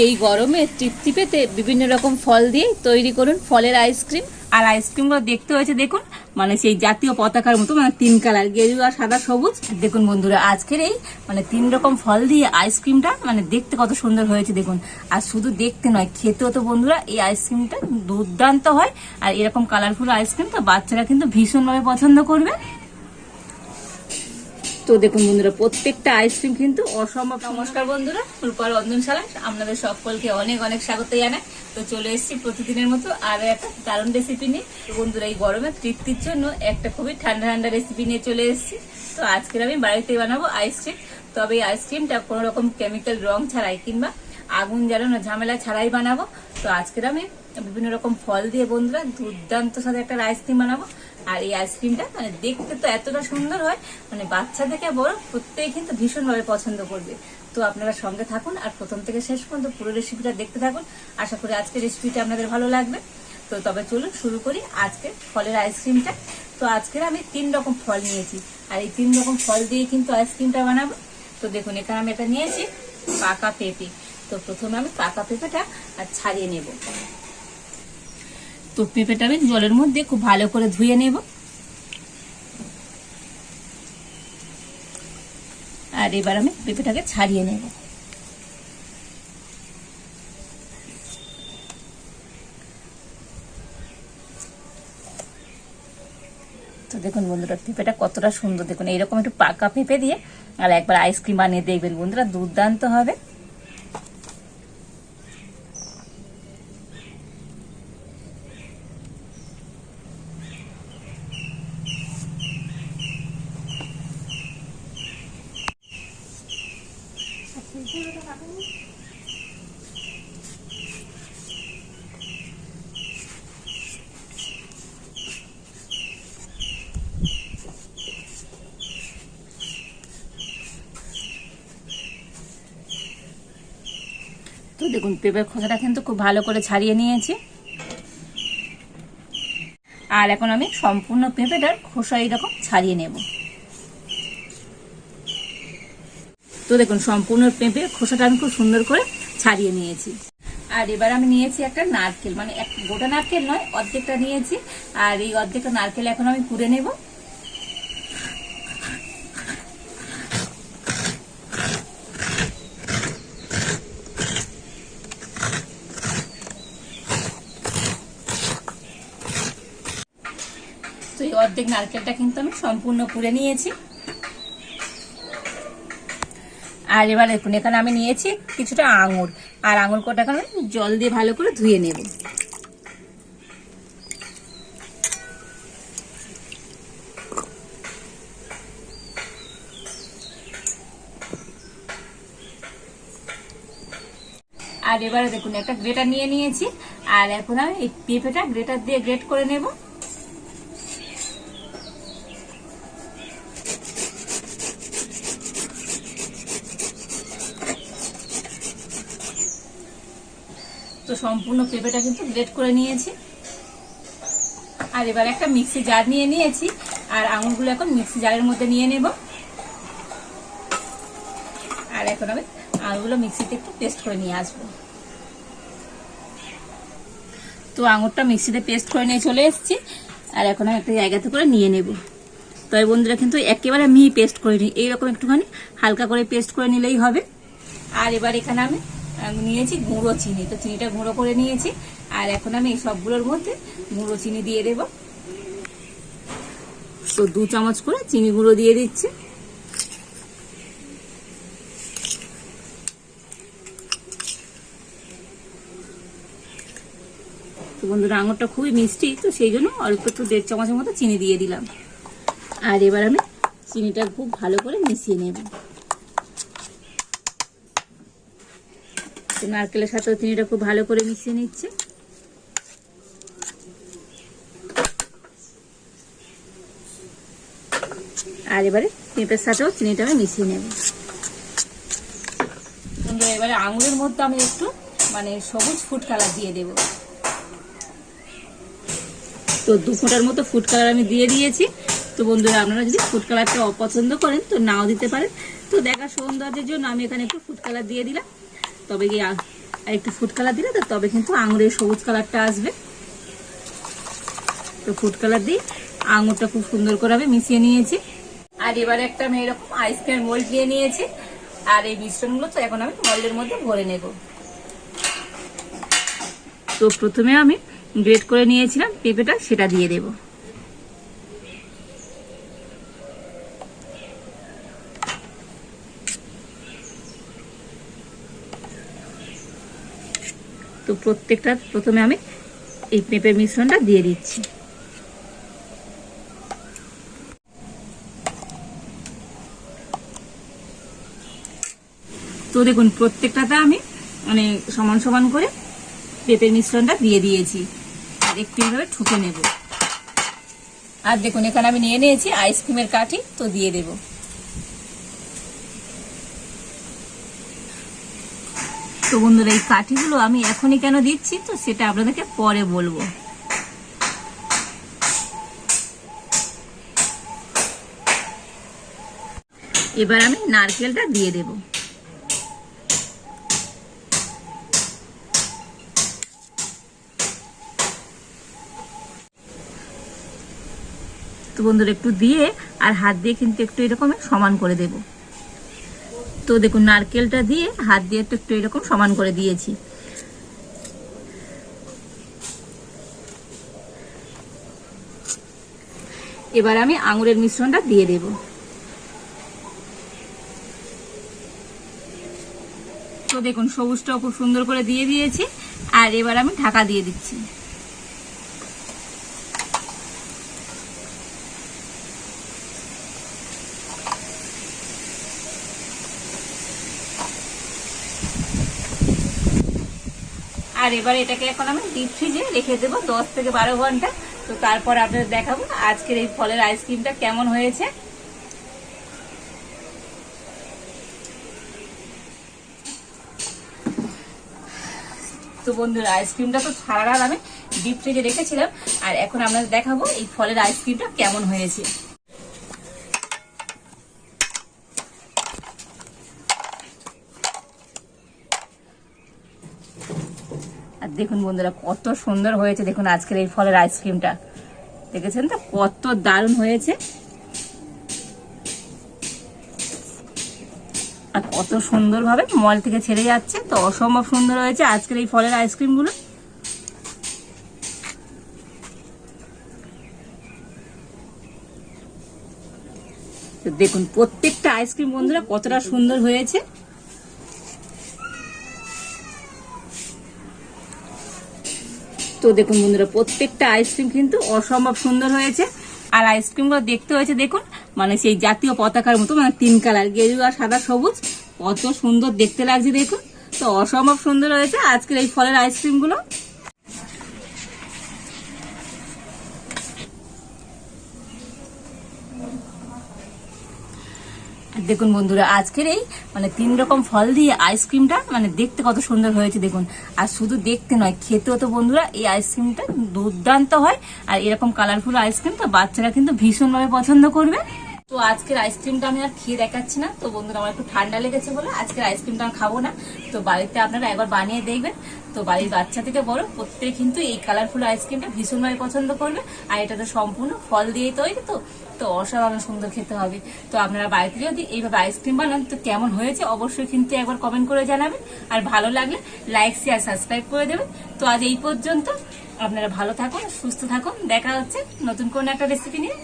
এই গরমে তৃপ্তি পেতে বিভিন্ন রকম ফল দিয়ে তৈরি করুন ফলের আইসক্রিম আর আইসক্রিমগুলো দেখতে হয়েছে, দেখুন মানে সেই জাতীয় পতাকার মতো মানে তিন কালার, গেরুয়া, সাদা, সবুজ। দেখুন বন্ধুরা, আজকের এই মানে তিন রকম ফল দিয়ে আইসক্রিমটা মানে দেখতে কত সুন্দর হয়েছে, দেখুন। আর শুধু দেখতে নয়, খেতেও তো বন্ধুরা, এই আইসক্রিমটা দুর্দান্ত হয়। আর এরকম কালারফুল আইসক্রিম তো বাচ্চারা কিন্তু ভীষণভাবে পছন্দ করবে। তো দেখুন বন্ধুরা, প্রত্যেকটা আইসক্রিম কিন্তু অসম্ভব নমস্কার বন্ধুরা, রূপার রন্ধনশালা আপনাদের সকলকে অনেক অনেক স্বাগত জানাই। তো চলে এসেছি প্রতিদিনের মতো আরও একটা দারুণ রেসিপি নিয়ে। বন্ধুরা, এই গরমে তৃপ্তির জন্য একটা খুবই ঠান্ডা ঠান্ডা রেসিপি নিয়ে চলে এসেছি। তো আজকের আমি বাড়িতে বানাবো আইসক্রিম তবে এই আইসক্রিমটা কোনো রকম কেমিক্যাল রং ছাড়াই কিংবা আগুন জ্বালানো ঝামেলা ছাড়াই বানাবো। তো আজকের আমি বিভিন্ন রকম ফল দিয়ে বন্ধুরা দুর্দান্ত সাথে একটা আইসক্রিম বানাবো। আর এই আইসক্রিমটা মানে দেখতে তো এতটা সুন্দর হয় মানে বাচ্চা থেকে বড় প্রত্যেকে কিন্তু ভীষণভাবে পছন্দ করবে। তো আপনারা সঙ্গে থাকুন আর প্রথম থেকে শেষ পর্যন্ত পুরো রেসিপিটা দেখতে থাকুন। আশা করি আজকের রেসিপিটা আপনাদের ভালো লাগবে। তো তবে চলুন শুরু করি আজকে ফলের আইসক্রিমটা তো আজকের আমি তিন রকম ফল নিয়েছি। আর এই তিন রকম ফল দিয়ে কিন্তু আইসক্রিমটা বানাবো। তো দেখুন, এখানে আমি এটা নিয়েছি পাকা পেঁপে। তো প্রথমে আমি পাকা পেঁপেটা আর ছাড়িয়ে নেব। তো পেঁপেটা আমি জলের মধ্যে খুব ভালো করে ধুয়ে নেব। আর এবার আমি পেঁপেটাকে ছাড়িয়ে নেব। তো দেখুন বন্ধুরা, পেঁপেটা কতটা সুন্দর। দেখুন, এইরকম একটু পাকা পেঁপে দিয়ে আর একবার আইসক্রিম বানিয়ে দেখবেন বন্ধুরা, দুর্দান্ত হবে তো দেখুন, পেঁপের খোসাটা কিন্তু খুব ভালো করে ছাড়িয়ে নিয়েছি। আর এখন আমি সম্পূর্ণ পেঁপেটার খোসা এইরকম ছাড়িয়ে নেব। তো দেখুন, সম্পূর্ণ পেঁপে খোসাটা আমি খুব সুন্দর করে ছাড়িয়ে নিয়েছি। আর এবার আমি নিয়েছি একটা নারকেল মানে এক গোটা নারকেল নয়, অর্ধেকটা নিয়েছি। আর এই অর্ধেকটা নারকেল এখন আমি কুড়ে নেব। তো এই অর্ধেক নারকেলটা কিন্তু আমি সম্পূর্ণ পুড়ে নিয়েছি। আর এবার দেখুন, এখানে আমি নিয়েছি কিছুটা আঙুর। আর আঙুর কটা আমি জল দিয়ে ভালো করে ধুয়ে নেব। আর এবারে দেখুন, একটা গ্রেটার নিয়ে নিয়েছি। আর এখন আমি পেঁপেটা গ্রেটার দিয়ে গ্রেট করে নেব। তো সম্পূর্ণ পেঁপেটা কিন্তু গ্রেট করে নিয়েছি। আর এবার একটা মিক্সি জার নিয়ে নিয়েছি, আর আঙুরগুলো এখন মিক্সি জারের মধ্যে নিয়ে নেব। আর এখন আমি আঙুরগুলো মিক্সিতে একটু পেস্ট করে নিয়ে আসব। তো আঙুরটা মিক্সিতে পেস্ট করে নিয়ে চলে এসেছি, আর এখন আমি একটা জায়গাতে করে নিয়ে নেব। তবে বন্ধুরা কিন্তু একেবারে মিহি পেস্ট করে নিই এইরকম একটুখানি হালকা করে পেস্ট করে নিলেই হবে। আর এবার এখানে আমি নিয়েছি গুঁড়ো চিনি। তো চিনিটা গুঁড়ো করে নিয়েছি। আর এখন আমি এই সবগুলোর মধ্যে গুঁড়ো চিনি দিয়ে দেব। তো দু চামচ করে চিনি গুঁড়ো দিয়ে দিচ্ছি। তো বন্ধুরা, আঙুরটা খুবই মিষ্টি, তো সেই জন্য অল্প একটু দেড় চামচের মতো চিনি দিয়ে দিলাম। আর এবার আমি চিনিটা খুব ভালো করে মিশিয়ে নেব। নারকেলের সাথেও তিনি এটা খুব ভালো করে মিশিয়ে নিচ্ছে। আর এবারে পেঁপের সাথেও চিনিটা আমি মিশিয়ে নেব। বন্ধুরা এবারে আঙুরের মধ্যে আমি একটু মানে সবুজ ফুড কালার দিয়ে দেব। তো দু ফোঁটার মতো ফুড কালার আমি দিয়ে দিয়েছি। তো বন্ধুরা আপনারা যদি ফুড কালারটা অপছন্দ করেন তো নাও দিতে পারেন। তো দেখা সৌন্দর্যের জন্য আমি এখানে একটু ফুড কালার দিয়ে দিলাম। তবে আর একটু ফুড কালার দিলে তো তবে কিন্তু আঙুরের সবুজ কালারটা আসবে। তো ফুড কালার দিয়ে আঙুরটা খুব সুন্দর করে আমি মিশিয়ে নিয়েছি। আর এবারে একটা আমি এরকম আইসক্রিম মোল্ড নিয়ে নিয়েছি। আর এই মিশ্রণগুলো তো এখন আমি মোল্ডের মধ্যে ভরে নেব। তো প্রথমে আমি গ্রেট করে নিয়েছিলাম পেঁপেটা, সেটা দিয়ে দেব। তো প্রত্যেকটা প্রথমে আমি এই পেঁপের মিশ্রণটা দিয়ে দিচ্ছি। তো দেখুন, প্রত্যেকটাতে আমি মানে সমান সমান করে পেঁপের মিশ্রণটা দিয়ে দিয়েছি। আর একটু এইভাবে ঠুকে নেব। আর দেখুন, এখানে আমি নিয়ে নিয়েছি আইসক্রিমের কাঠি, তো দিয়ে দেব। তো বন্ধুরা, এই কাঠিগুলো আমি এখনই কেন দিচ্ছি তো সেটা আপনাদেরকে পরে বলব। এবার আমি নারকেলটা দিয়ে দেবো। তো বন্ধুরা, একটু দিয়ে আর হাত দিয়ে কিন্তু একটু এরকম সমান করে দেব। তো দেখুন, নারকেলটা দিয়ে হাত দিয়ে একটু একটু এরকম সমান করে দিয়েছি। এবার আমি আঙুরের মিশ্রণটা দিয়ে দেব। তো দেখুন, সবুজটাও খুব সুন্দর করে দিয়ে দিয়েছি, আর এবার আমি ঢাকা দিয়ে দিচ্ছি। আর এবার এটাকে এখন আমি ডিপ ফ্রিজে রেখে দেবো দশ থেকে বারো ঘণ্টা। তো তারপর আপনাদের দেখাবো আজকের এই ফলের আইসক্রিমটা কেমন হয়েছে। তো বন্ধুরা আইসক্রিমটা তো সারা রাত আমি ডিপ ফ্রিজে রেখেছিলাম। আর এখন আপনাদের দেখাবো এই ফলের আইসক্রিমটা কেমন হয়েছে। দেখুন বন্ধুরা, কত সুন্দর হয়েছে। দেখুন আজকের এই ফলের আইসক্রিমটা দেখেছেন তো? কত দারুণ হয়েছে। আর কত সুন্দরভাবে মল থেকে ছেড়ে যাচ্ছে। তো অসম্ভব সুন্দর হয়েছে আজকের এই ফলের আইসক্রিমগুলো তো দেখুন, প্রত্যেকটা আইসক্রিম বন্ধুরা কতটা সুন্দর হয়েছে। তো দেখুন বন্ধুরা, প্রত্যেকটা আইসক্রিম কিন্তু অসম্ভব সুন্দর হয়েছে। আর আইসক্রিমগুলো দেখতে হয়েছে, দেখুন মানে সেই জাতীয় পতাকার মতো মানে তিন কালার, গেরুয়া, সাদা, সবুজ, কত সুন্দর দেখতে লাগছে, দেখুন। তো অসম্ভব সুন্দর হয়েছে আজকের এই ফলের আইসক্রিমগুলো দেখুন বন্ধুরা, আজকের এই মানে তিন রকম ফল দিয়ে আইসক্রিমটা মানে দেখতে কত সুন্দর হয়েছে দেখুন। আর শুধু দেখতে নয়, খেতেও তো বন্ধুরা, এই আইসক্রিমটা দুর্দান্ত হয়। আর এরকম কালারফুল আইসক্রিম তো বাচ্চারা কিন্তু ভীষণভাবে পছন্দ করবে। তো আজকের আইসক্রিমটা আমি আর খেয়ে দেখাচ্ছি না। তো বন্ধুরা, আমার একটু ঠান্ডা লেগেছে বলে আজকের আইসক্রিমটা আমি খাব না। তো বাড়িতে আপনারা একবার বানিয়ে দেখবেন। তো বাড়ির বাচ্চা থেকে বড়, প্রত্যেকে কিন্তু এই কালারফুল আইসক্রিমটা ভীষণভাবে পছন্দ করবে। আর এটা তো সম্পূর্ণ ফল দিয়েই তৈরি তো তো অসাধারণ সুন্দর খেতে হবে। তো আপনারা বাড়িতে যদি এইভাবে আইসক্রিম বানান, তো কেমন হয়েছে অবশ্যই কিন্তু একবার কমেন্ট করে জানাবেন। আর ভালো লাগলে লাইক শেয়ার সাবস্ক্রাইব করে দেবেন। তো আজ এই পর্যন্ত। আপনারা ভালো থাকুন, সুস্থ থাকুন। দেখা হচ্ছে নতুন কোন একটা রেসিপি নিয়ে।